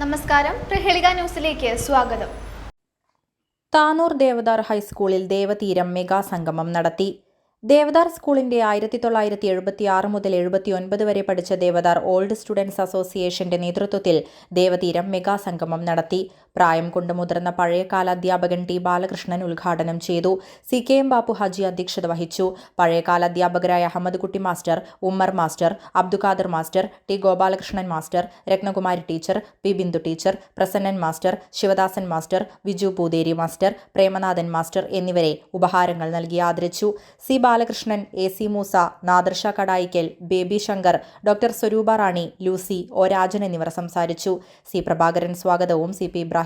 നമസ്കാരം. പ്രഹേളിക ന്യൂസിലേക്ക് സ്വാഗതം. താനൂർ ദേവദാർ ഹൈസ്കൂളിൽ ദേവതീരം മെഗാ സംഗമം നടത്തി. ദേവദാർ സ്കൂളിന്റെ ആയിരത്തി തൊള്ളായിരത്തി എഴുപത്തി ആറ് മുതൽ എഴുപത്തി ഒൻപത് വരെ പഠിച്ച ദേവദാർ ഓൾഡ് സ്റ്റുഡൻസ് അസോസിയേഷന്റെ നേതൃത്വത്തിൽ ദേവതീരം മെഗാ സംഗമം നടത്തി. പ്രായം കൊണ്ട് മുതിർന്ന പഴയകാല അധ്യാപകൻ ടി ബാലകൃഷ്ണൻ ഉദ്ഘാടനം ചെയ്തു. C K M Bappu Haji അധ്യക്ഷത വഹിച്ചു. പഴയകാല അധ്യാപകരായ Ahammed Kutty master Ummer master Abdukhader master T Gopalakrishnan master Rathnakumari teacher P Bindu teacher Prasannan master Sivadasan master Viju Poothery master Premanathan master എന്നിവരെ ഉപഹാരങ്ങൾ നൽകി ആദരിച്ചു. C Balakrishnan A C Moosa Nadarsha Kadayikkal Baby Shankar doctor Swaroopa Rani Lucy O Rajan എന്നിവർ സംസാരിച്ചു. C Prabhakaran സ്വാഗതവും C P